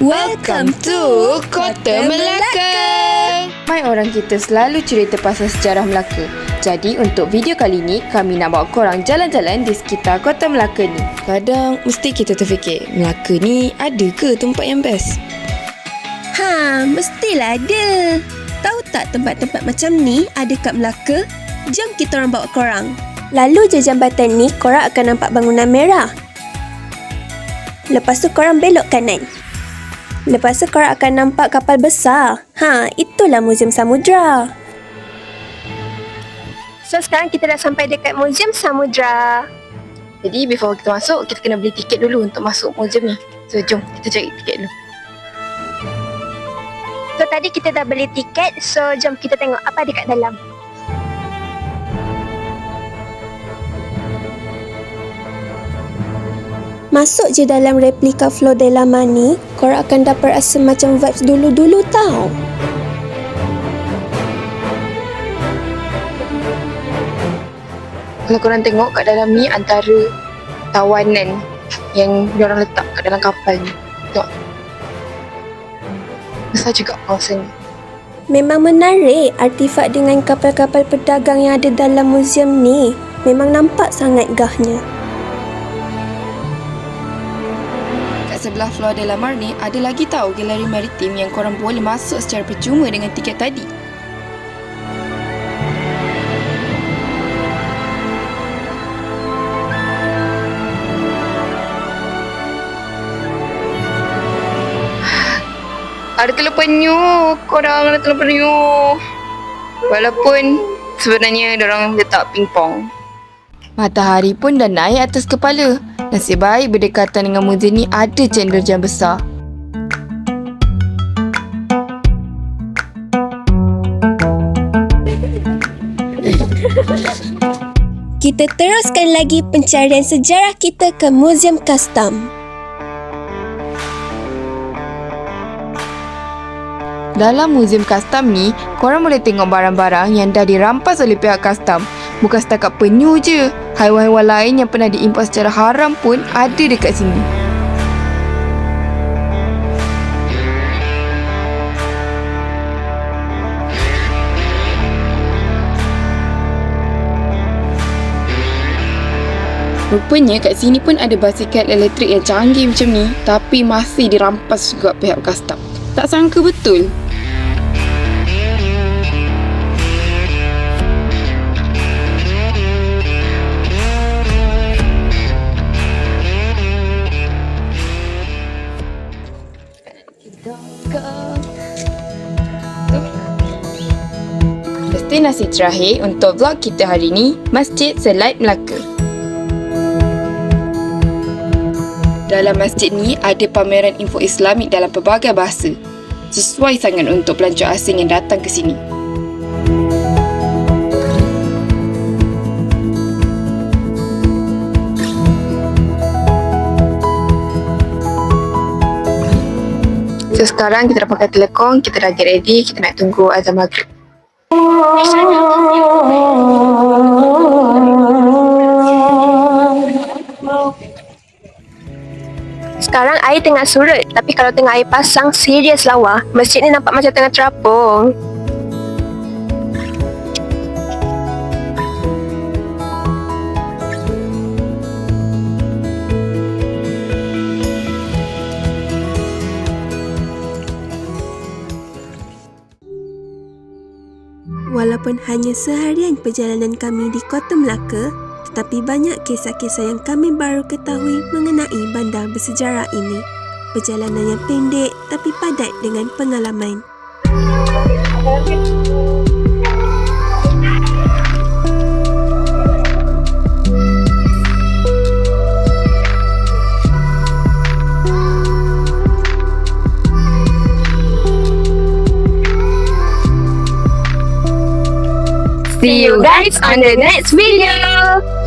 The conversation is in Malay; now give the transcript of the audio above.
Welcome to Kota Melaka. Mai orang kita selalu cerita pasal sejarah Melaka. Jadi untuk video kali ni, kami nak bawa korang jalan-jalan di sekitar Kota Melaka ni. Kadang mesti kita terfikir, Melaka ni ada ke tempat yang best? Ha, mestilah ada. Tahu tak tempat-tempat macam ni ada kat Melaka? Jom kita orang bawa korang. Lalu je jambatan ni korang akan nampak bangunan merah. Lepas tu korang belok kanan. Lepas tu korang akan nampak kapal besar. Ha, itulah Muzium Samudra. So sekarang kita dah sampai dekat Muzium Samudra. Jadi before kita masuk, kita kena beli tiket dulu untuk masuk museum ni. So jom kita cari tiket dulu. So tadi kita dah beli tiket, so jom kita tengok apa dekat dalam. Masuk je dalam replika Floor de Lama ni, korang akan dapat rasa macam vibes dulu-dulu tau. Kalau korang tengok kat dalam ni antara tawanan yang diorang letak kat dalam kapal ni. Tengok. Besar juga kawasan ni. Memang menarik artifak dengan kapal-kapal pedagang yang ada dalam muzium ni. Memang nampak sangat gahnya. Sebelah Floor de la Mar ni ada lagi tahu galeri maritim yang korang boleh masuk secara percuma dengan tiket tadi. Ada telur penyu, korang ada telur penyu. Walaupun sebenarnya orang letak pingpong. Matahari pun dah naik atas kepala. Nasib baik berdekatan dengan muzium ni ada cendol jam besar. Kita teruskan lagi pencarian sejarah kita ke Muzium Custom. Dalam muzium custom ni, korang boleh tengok barang-barang yang dah dirampas oleh pihak custom. Bukan setakat penyu je, haiwan-haiwan lain yang pernah diimport secara haram pun ada dekat sini. Rupanya kat sini pun ada basikal elektrik yang canggih macam ni tapi masih dirampas juga pihak custom. Tak sangka betul. Destinasi terakhir untuk vlog kita hari ini, Masjid Selait Melaka. Dalam masjid ni ada pameran info Islamik dalam pelbagai bahasa. Sesuai sangat untuk pelancong asing yang datang ke sini. So sekarang kita dah pakai telekong, kita dah get ready, kita nak tunggu azan maghrib. Sekarang air tengah surut, tapi kalau tengah air pasang, serius lawa. Masjid ni nampak macam tengah terapung. Walaupun hanya seharian perjalanan kami di Kota Melaka, tetapi banyak kisah-kisah yang kami baru ketahui mengenai bandar bersejarah ini. Perjalanan yang pendek tapi padat dengan pengalaman. See you guys on the next video.